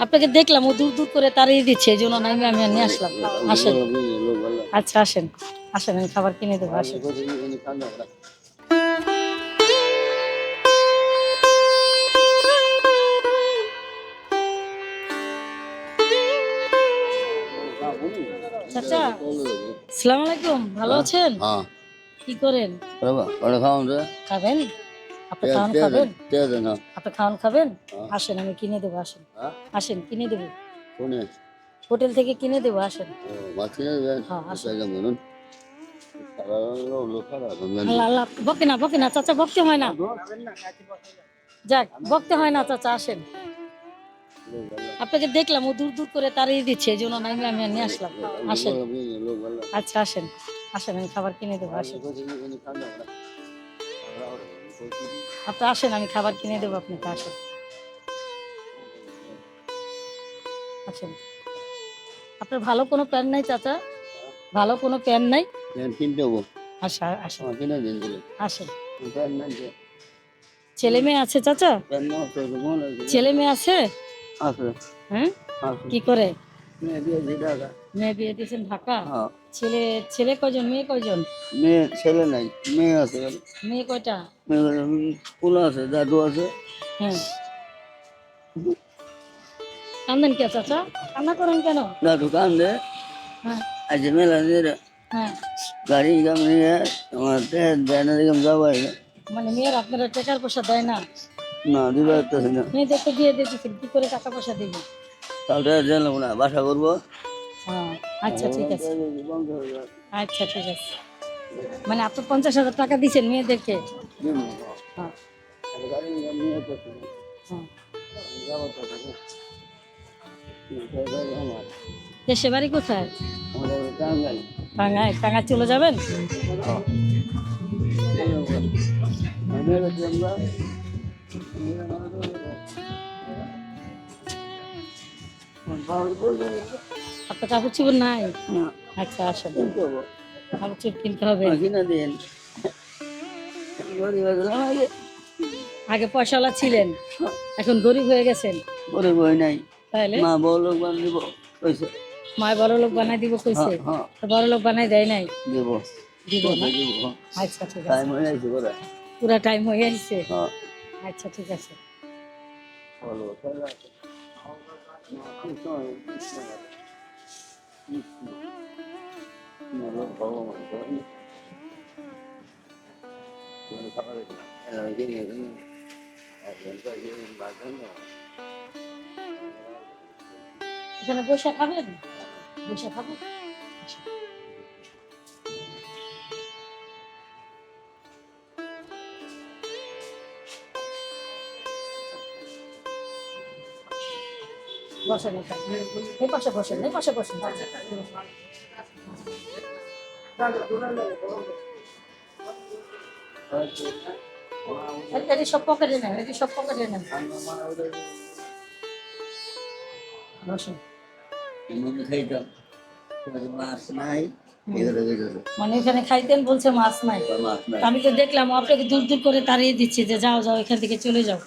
আপনাকে দেখলাম ও দূর দূর করে তাড়িয়ে দিচ্ছে এই জন্য আমি আমি নিয়ে আসলাম। আসেন। আচ্ছা আসেন। আসেন আমি খাবার কিনে দেবো আসেন। চাচা সালাম আলাইকুম ভালো আছেন? হ্যাঁ। কি করেন? খাবেন? আপনি খাওয়ান খাবেন? হ্যাঁ। আপনি খাওয়ান খাবেন? হ্যাঁ। আসেন আমি কিনে দেবো আসেন। হ্যাঁ। আসেন কিনে দেবো। হোটেল থেকে কিনে দেবো আসেন। হ্যাঁ, বকে না বকে না চাচা বকতে হয় না। যাক বকতে হয় না চাচা আসেন। আপনাকে দেখলাম ও দূর দূর করে তাড়িয়ে দিচ্ছে এই জন্য আমি আমি নিয়ে আসলাম। আসেন। আচ্ছা আসেন। আসেন আমি খাবার কিনে দেবো আসেন। আপনি আসেন আমি খাবার কিনে দেবো আপনাকে আসেন। আসেন। আপনার ভালো কোনো প্যান নাই চাচা? ভালো কোনো প্যান নাই? আচ্ছা আসেন। আমার কিনে দিন দিলে আসেন। প্যান নাই যে। ছেলে মেয়ে আছে চাচা? ছেলে মেয়ে আছে? হ্যাঁ? কি করে? মেয়ে বিয়ে দিয়েছেন ঢাকা? হ্যাঁ। ছেলে ছেলে কয়জন মেয়ে কয়জন? মেয়ে ছেলে নাই মেয়ে আছে। মেয়ে কয়টা? পোলা আছে দাদু আছে। হ্যাঁ কান্দেন কে চাচা? কান্না করেন কেন? দাদু কান্দে। হ্যাঁ। আজ মেলা দিয়ে হ্যাঁ। গাড়ি কাম নিয়ে আমার দেয় না মানে মেয়ের আপনারা টাকার পয়সা দেয় না? না দিবা না। দিতেছেন কি করে টাকা পয়সা দিবেন তাহলে জানলাম না বাসা করব। হ্যাঁ আচ্ছা ঠিক আছে। আচ্ছা ঠিক আছে। মানে আপনি পঞ্চাশ হাজার টাকা দিচ্ছেন মেয়েদেরকে? হ্যাঁ। হ্যাঁ। দেশে বাড়ি কোথায়? টাঙ্গায় টাঙ্গায় চলে যাবেন? আপনার কাপড় চুপড় নাই? আচ্ছা আসেন। কাপড় চুপ কিনতে হবে। কিনা দিন। গরিব আগে আগে পয়সাওয়ালা ছিলেন এখন গরিব হয়ে গেছেন। গরিব হয় নাই। তাহলে? মা বড় লোক বান দিব কইছে। মা বড় লোক বানাই দিব কইছে। হ্যাঁ হ্যাঁ। তো বড় লোক বানাই দেয় নাই? দিব। দিব না? আচ্ছা ঠিক আছে। টাইম হয়ে যাচ্ছে বলে পুরা টাইম হয়ে হ্যাঁ। আচ্ছা ঠিক আছে। ভালো তাহলে এখানে বসে খাবেন? বসে খাবেন? বসেন এখানে। এই পাশে বসেন এই পাশে বসেন। এটি সব পকেটে নেন এটি সব পকেটে নেন। মানে এখানে খাইতেন বলছে মাছ নাই। আমি তো দেখলাম আপনাকে দূর দূর করে তাড়িয়ে দিচ্ছে যে যাও যাও এখান থেকে চলে যাও।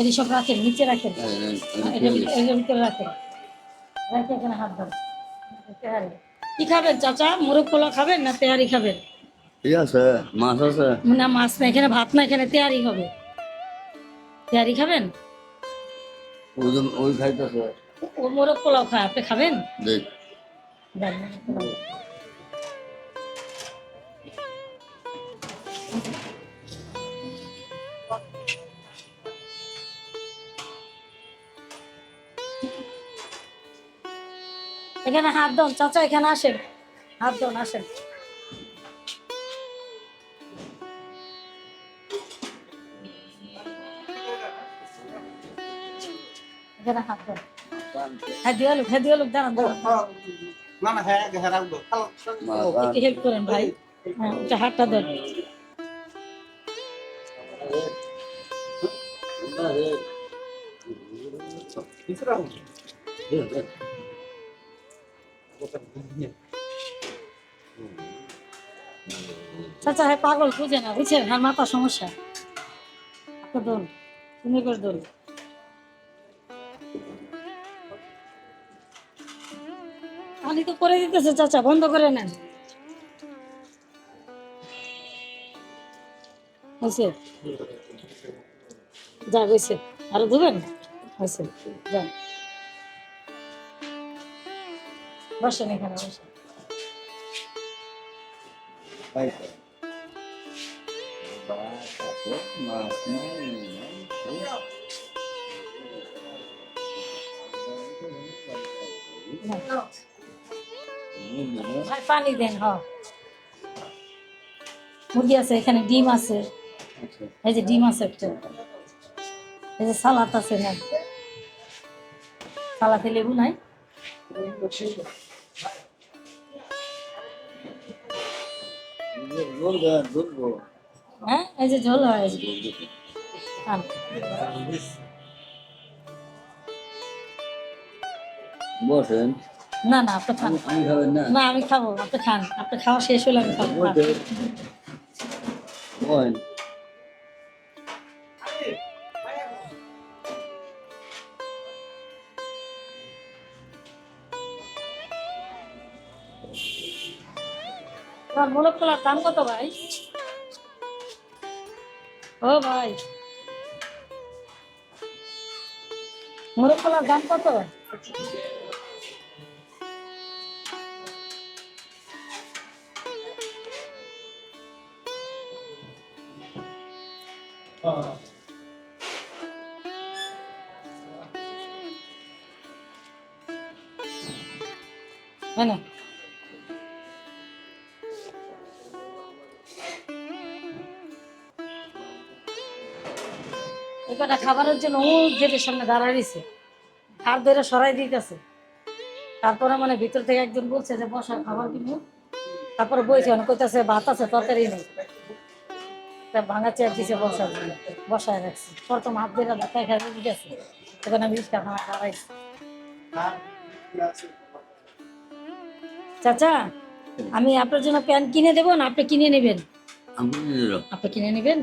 এটি সব রাখেন নিচে রাখেন। এটা এটার ভিতরে রাখেন। রেখে এখানে হাত ধরেন। তেহারি কি খাবেন চাচা? মোরগ পোলা খাবেন না তেহারি খাবেন? ঠিক আছে মাছ আছে। না মাছ না এখানে ভাত না এখানে তেহারি হবে। তেহারি খাবেন? ওই খাইতেছে। ও মোরগ পোলাও খায় আপনি খাবেন? দেখ। এখানে হাত দন চাচা এখানে আসেন। হাত দন আসেন। এখানে হাত দন। হ্যাঁ দিয়া লোক হ্যাঁ দিয়া লোক দাঁড়ান একটু হেল্প করেন ভাই। হ্যাঁ হাতটা দেন। Diserang. চাচা হ্যাঁ পাগল, বুঝে না বুঝছেন আর মাথা সমস্যা। আপনার দন তুমি করে ধরো পানি তো করে দিতেছে, চাচা, বন্ধ করে নেন। হয়েছে? যা, হয়েছে। আরও ধুবেন? হয়েছে যান বসেন এখানে বসেন। ভাই পানি দেন হ। মুরগি আছে এখানে ডিম আছে। এই যে ডিম আছে একটা। এই যে সালাদ আছে না সালাতে লেবু নাই? হ্যাঁ এই যে ঝোল হয়। বসেন। না না আপনি খান। না। না আমি খাব আপনি খান। আপনি খাওয়া শেষ হলে আমি খাব বসেন মোলক কলার দাম কত ভাই? ও ভাই। মোরগ কলার দাম কত? হ্যাঁ এটা খাবারের জন্য ও গেটের সামনে দাঁড়ায় রয়েছে আর ধরে সরাই দিতেছে। তারপরে মানে ভিতর থেকে একজন বলছে যে বসা খাবার কিনবো? তারপরে বইছে অনেক কইতাছে ভাত আছে তরকারি নেই। তা ভাঙা চেয়ার দিছে বসার জন্য বসায় রাখছি। প্রথম হাত ধরে ধাক্কায় খেয়ে দিতেছে। তখন আমি রিক্সা ভাঙা দাঁড়াইছি চাচা আমি আপনার জন্য প্যান্ট কিনে দেবো না? আপনি কিনে নেবেন? আপনি কিনে নেবেন?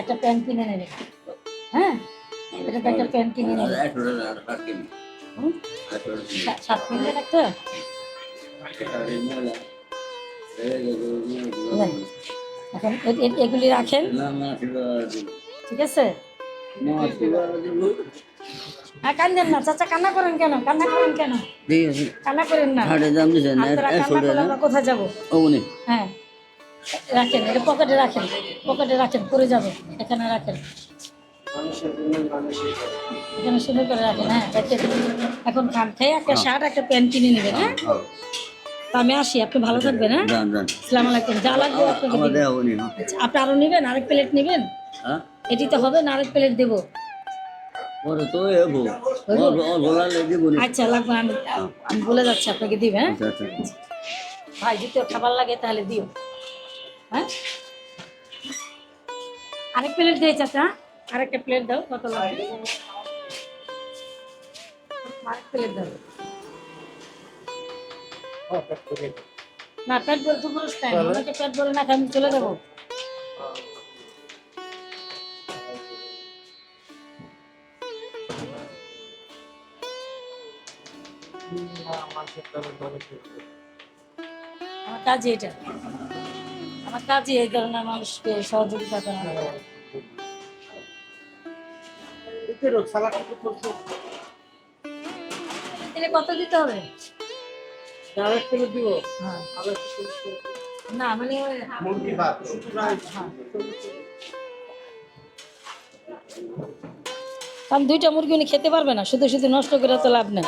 একটা প্যান্ট কিনে হ্যাঁ? এটা তো একটা প্যান্ট কিনে সাত একটা? এখন এগুলি রাখেন। ঠিক আছে? কান্দেন না চাচা কান্না করেন কেন? কান্না করেন কেন? কান্না করেন না। কোথায় যাব? হ্যাঁ। রাখেন এটা পকেটে রাখেন পকেটে রাখেন পরে যাবে এখানে রাখেন। এখানে সুন্দর করে রাখেন হ্যাঁ এখন খান একটা শার্ট একটা প্যান্ট কিনে নেবেন হ্যাঁ? তো আমি আসি আপনি ভালো থাকবেন হ্যাঁ? আলাইকুম। যা লাগবে আপনাকে হ্যাঁ। আচ্ছা আপনি আরও নেবেন আরেক প্লেট নেবেন? হ্যাঁ? এটি তো হবে না আরেক প্লেট দেবো। ওরে তো এবো অল্প অল্প লাগলে দিব আচ্ছা লাগবে আমি আমি বলে যাচ্ছি আপনাকে দিবে হ্যাঁ? আচ্ছা আচ্ছা। ভাই যদি খাবার লাগে তাহলে দিও। হ্যাঁ? আরেক প্লেট দিয়ে চাচা আরেকটা প্লেট দাও কত লাগবে? আরেক প্লেট দাও। না পেট বলে তো পুরো টাইম পেট বলে না খাই আমি চলে যাব। আমার কাজই এটা। আমার কাজই এই কারণে মানুষকে সহযোগিতা করা। কত দিতে হবে? হ্যাঁ। না মানে। কারণ দুইটা মুরগি উনি খেতে পারবে না শুধু শুধু নষ্ট করে তো লাভ নেই।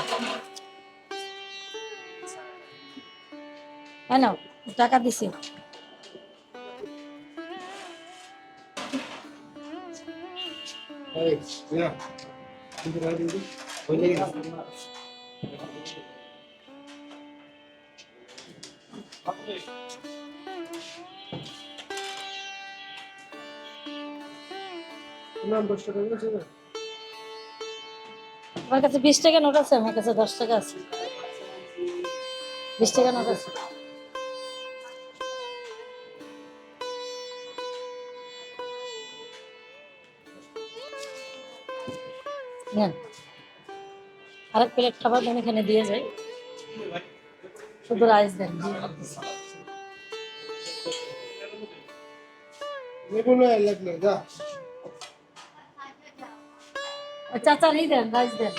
দশ টাকা দিয়েছে না আমার কাছে বিশ টাকা নোট আছে আমার কাছে দশ টাকা আছে। বিশ টাকা নোট আছে। নেন আরেক প্লেট খাবার দেন এখানে দিয়ে যাই। শুধু রাইস দেন দিয়ে রাখতেছি। এগুলো লাগলে যা। ওই চাচারই দেন রাইস দেন।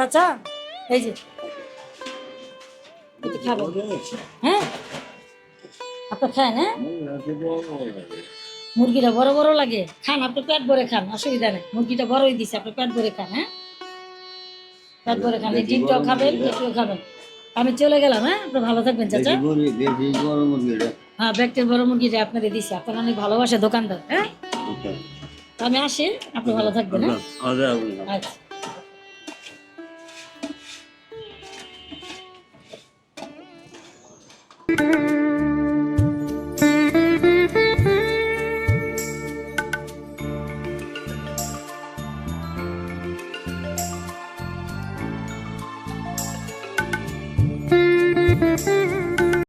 চাচা এই যে। খাবেন হ্যাঁ। আপনার খান হ্যাঁ? মুরগিটা বড় বড় লাগে। খান আপনি পেট ভরে খান অসুবিধা নেই। মুরগিটা বড়ই দিছে আপনি পেট ভরে খান হ্যাঁ? পেট ভরে খান এই ডিমটাও খাবেন এটিও খাবেন। আমি চলে গেলাম হ্যাঁ? আপনি ভালো থাকবেন চাচা। হ্যাঁ ব্যক্তির বড় মুরগিটা আপনাদের দিছে। আপনার অনেক ভালোবাসে দোকানদার হ্যাঁ? আমি আসি আপনি ভালো থাকবেন হ্যাঁ? আচ্ছা।